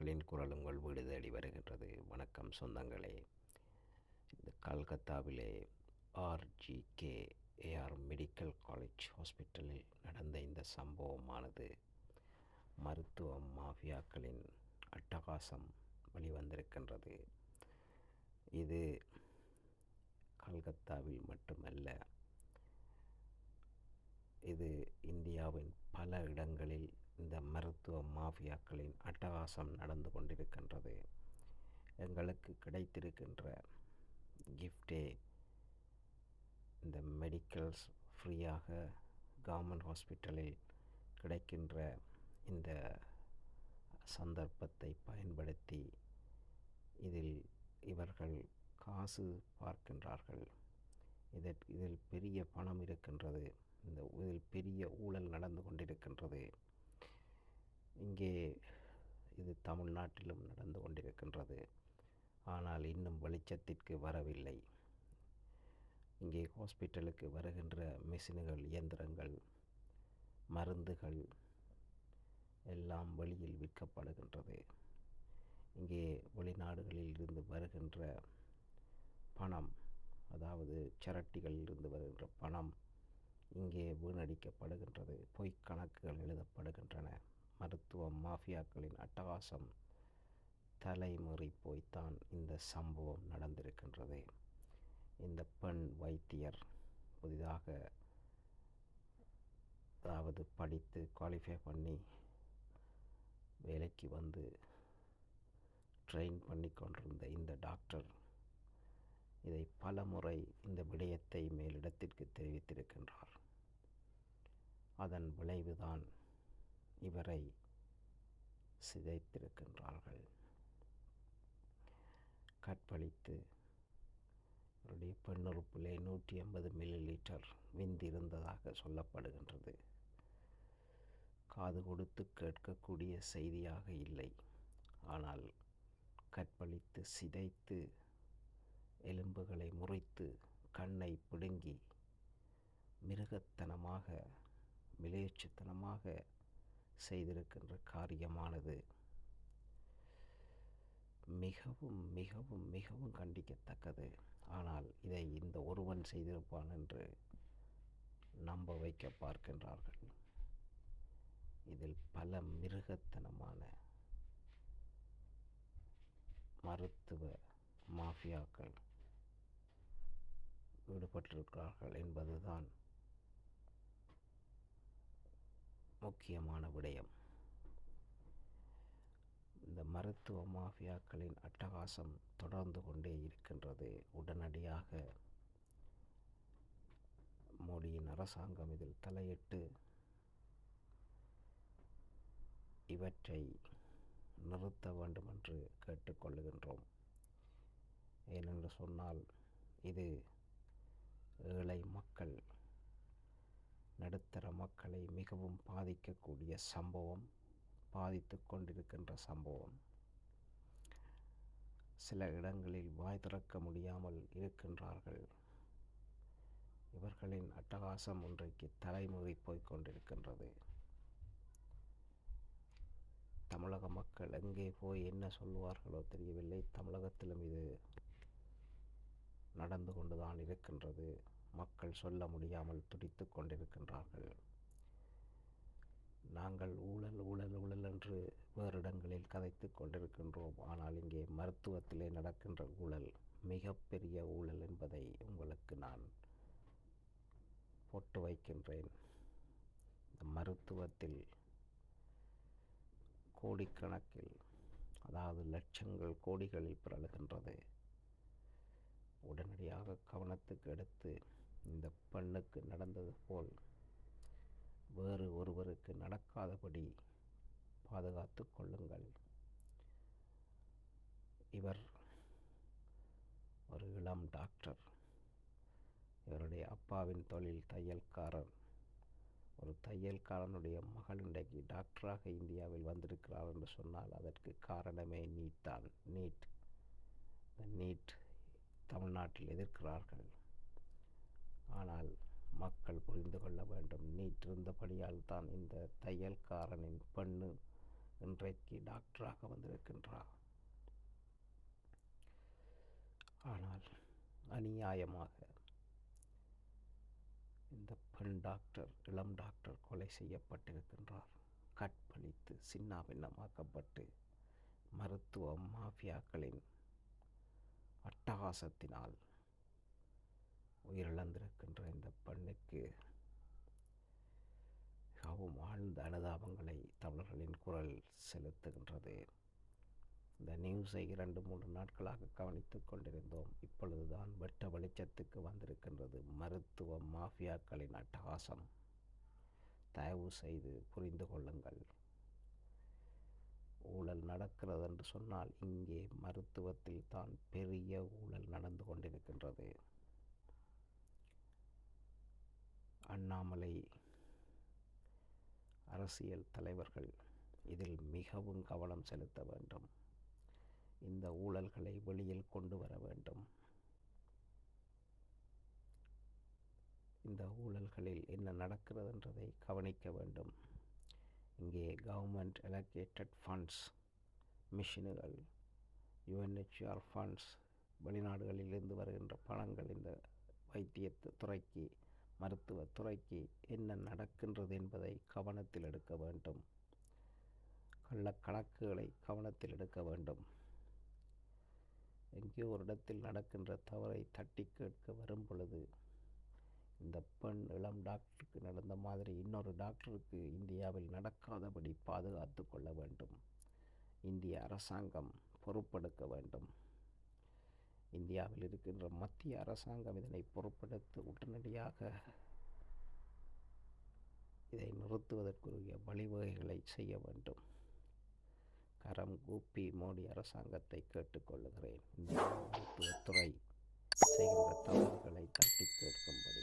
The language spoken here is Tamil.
உறவுகளின் குரல் உங்கள் வீடு தேடி வருகின்றது. வணக்கம் சொந்தங்களே. இந்த கல்கத்தாவிலே ஆர்ஜிகே ஏஆர் மெடிக்கல் காலேஜ் ஹாஸ்பிட்டலில் நடந்த இந்த சம்பவமானது மருத்துவ மாஃபியாக்களின் அட்டகாசம் வெளிவந்திருக்கின்றது. இது கல்கத்தாவில் மட்டுமல்ல இது இந்தியாவின் பல இடங்களில் இந்த மருத்துவ மாஃபியாக்களின் அட்டகாசம் நடந்து கொண்டிருக்கின்றது. எங்களுக்கு கிடைத்திருக்கின்ற கிஃப்டே இந்த மெடிக்கல்ஸ் ஃப்ரீயாக கவர்மெண்ட் ஹாஸ்பிட்டலில் கிடைக்கின்ற இந்த சந்தர்ப்பத்தை பயன்படுத்தி இதில் இவர்கள் காசு பார்க்கின்றார்கள். இதற் இதில் பெரிய பணம் இருக்கின்றது. இந்த இதில் பெரிய ஊழல் நடந்து கொண்டிருக்கின்றது. இங்கே இது தமிழ்நாட்டிலும் நடந்து கொண்டிருக்கின்றது. ஆனால் இன்னும் வெளிச்சத்திற்கு வரவில்லை. இங்கே ஹாஸ்பிட்டலுக்கு வருகின்ற மிஷின்கள் இயந்திரங்கள் மருந்துகள் எல்லாம் வெளியில் விற்கப்படுகின்றது. இங்கே வெளிநாடுகளில் இருந்து வருகின்ற பணம் அதாவது சரட்டிகளில் இருந்து வருகின்ற பணம் இங்கே வீணடிக்கப்படுகின்றது. பொய்க் கணக்குகள் எழுதப்படுகின்றன. மருத்துவ மாஃபியாக்களின் அட்டகாசம் தலைமுறை போய்த்தான் இந்த சம்பவம் நடந்திருக்கின்றது. இந்த பெண் வைத்தியர் புதிதாக அதாவது படித்து குவாலிஃபை பண்ணி வேலைக்கு வந்து ட்ரெயின் பண்ணி கொண்டிருந்த இந்த டாக்டர் இதை பல முறை இந்த விடயத்தை மேலிடத்திற்கு தெரிவித்திருக்கின்றார். அதன் விளைவுதான் இவரை சிதைத்திருக்கின்றார்கள். கற்பழித்து இவருடைய பெண்ணுறுப்பிலே நூற்றி ஐம்பது மில்லி லிட்டர் விந்து இருந்ததாக சொல்லப்படுகின்றது. காது கொடுத்து கேட்கக்கூடிய செய்தியாக இல்லை. ஆனால் கற்பழித்து சிதைத்து எலும்புகளை முறித்து கண்ணை பிடுங்கி மிருகத்தனமாக மிலேச்சத்தனமாக செய்திருக்கின்ற காரியமானது. மிகவும் மிகவும் மிகவும் கண்டிக்கத்தக்கது. ஆனால் இதை இந்த ஒருவன் செய்திருப்பான் என்று நம்ப வைக்க பார்க்கின்றார்கள். இதில் பல மிருகத்தனமான மருத்துவ மாஃபியாக்கள் ஈடுபட்டிருக்கிறார்கள் என்பதுதான் முக்கியமான விடயம். இந்த மருத்துவ மாஃபியாக்களின் அட்டகாசம் தொடர்ந்து கொண்டே இருக்கின்றது. உடனடியாக மோடியின் அரசாங்கம் இதில் தலையிட்டு இவற்றை நிறுத்த வேண்டும் என்று கேட்டுக்கொள்ளுகின்றோம் ஏனென்று சொன்னால் இது ஏழை மக்கள் மக்களை மிகவும் பாதிக்கக்கூடிய சம்பவம் பாதித்து கொண்டிருக்கின்ற சம்பவம். சில இடங்களில் வாய் திறக்க முடியாமல் இருக்கின்றார்கள். இவர்களின் அட்டகாசம் இன்றைக்கு தலைமுறை போய்க் கொண்டிருக்கின்றது. தமிழக மக்கள் எங்கே போய் என்ன சொல்லுவார்களோ தெரியவில்லை. தமிழகத்திலும் இது நடந்து கொண்டுதான் இருக்கின்றது. மக்கள் சொல்ல முடியாமல் துடித்து கொண்டிருக்கின்றார்கள். நாங்கள் ஊழல் ஊழல் ஊழல் என்று வேறு இடங்களில் கதைத்து கொண்டிருக்கின்றோம். ஆனால் இங்கே மருத்துவத்திலே நடக்கின்ற ஊழல் மிகப்பெரிய ஊழல் என்பதை உங்களுக்கு நான் போட்டு வைக்கின்றேன். இந்த மருத்துவத்தில் கோடிக்கணக்கில் அதாவது லட்சங்கள் கோடிகளில் பிறழுகின்றது. உடனடியாக கவனத்துக்கு எடுத்து இந்த பெண்ணுக்கு நடந்தது போல் வேறு ஒருவருக்கு நடக்காதபடி பாதுகாத்து கொள்ளுங்கள். இவர் ஒரு இளம் டாக்டர். இவருடைய அப்பாவின் தொழில் தையல்காரர். ஒரு தையல்காரனுடைய மகள் இன்றைக்கு டாக்டராக இந்தியாவில் வந்திருக்கிறார் என்று சொன்னால் அதற்கு காரணமே நீட் தான். நீட். இந்த நீட் தமிழ்நாட்டில் எதிர்க்கிறார்கள். ஆனால் மக்கள் புரிந்து கொள்ள வேண்டும். இருந்தபடியால் தான் இந்த தையல்காரனின் பெண்ணு இன்றைக்கு டாக்டராக வந்திருக்கின்றார் ஆனால் அநியாயமாக இந்த பெண் டாக்டர் இளம் டாக்டர் கொலை செய்யப்பட்டிருக்கின்றார். கற்பழித்து சின்னாபின்னமாக்கப்பட்டு மருத்துவ மாஃபியாக்களின் அட்டகாசத்தினால் உயிரிழந்திருக்கின்ற இந்த பெண்ணுக்கு மிகவும் ஆழ்ந்த அனுதாபங்களை தமிழர்களின் குரல் செலுத்துகின்றது. இந்த நியூஸை இரண்டு மூன்று நாட்களாக கவனித்துக் கொண்டிருந்தோம். இப்பொழுதுதான் வெட்ட வெளிச்சத்துக்கு வந்திருக்கின்றது மருத்துவ மாஃபியாக்களின் அட்டகாசம். தயவு செய்து புரிந்து கொள்ளுங்கள். ஊழல் நடக்கிறது என்று சொன்னால் இங்கே மருத்துவத்தில் தான் பெரிய ஊழல் நடந்து கொண்டிருக்கின்றது. அண்ணாமலை அரசியல் தலைவர்கள் இதில் மிகவும் கவனம் செலுத்த வேண்டும். இந்த ஊழல்களை வெளியில் கொண்டு வர வேண்டும். இந்த ஊழல்களில் என்ன நடக்கிறது என்றதை கவனிக்க வேண்டும். இங்கே கவர்மெண்ட் எலோகேட்டட் ஃபண்ட்ஸ் மிஷினுகள் யுஎன்ஹெச்ஆர் ஃபண்ட்ஸ் வெளிநாடுகளிலிருந்து வருகின்ற பணங்கள் இந்த வைத்திய துறைக்கு மருத்துவ துறைக்கு என்ன நடக்கின்றது என்பதை கவனத்தில் எடுக்க வேண்டும். கள்ள கணக்குகளை கவனத்தில் எடுக்க வேண்டும். எங்கேயோ ஒரு இடத்தில் நடக்கின்ற தவறை தட்டி கேட்க வரும் பொழுது இந்த பெண் இளம் டாக்டருக்கு நடந்த மாதிரி இன்னொரு டாக்டருக்கு இந்தியாவில் நடக்காதபடி பாதுகாத்து கொள்ள வேண்டும். இந்திய அரசாங்கம் பொறுப்பெடுக்க வேண்டும். இந்தியாவில் இருக்கின்ற மத்திய அரசாங்கம் இதனை பொருட்படுத்து உடனடியாக இதை நிறுத்துவதற்குரிய வழிவகைகளை செய்ய வேண்டும். கரம் கூப்பி மோடி அரசாங்கத்தை கேட்டுக்கொள்கிறேன் இந்திய மருத்துவத்துறை செய்கின்ற தவறுகளை தட்டி கேட்கும்படி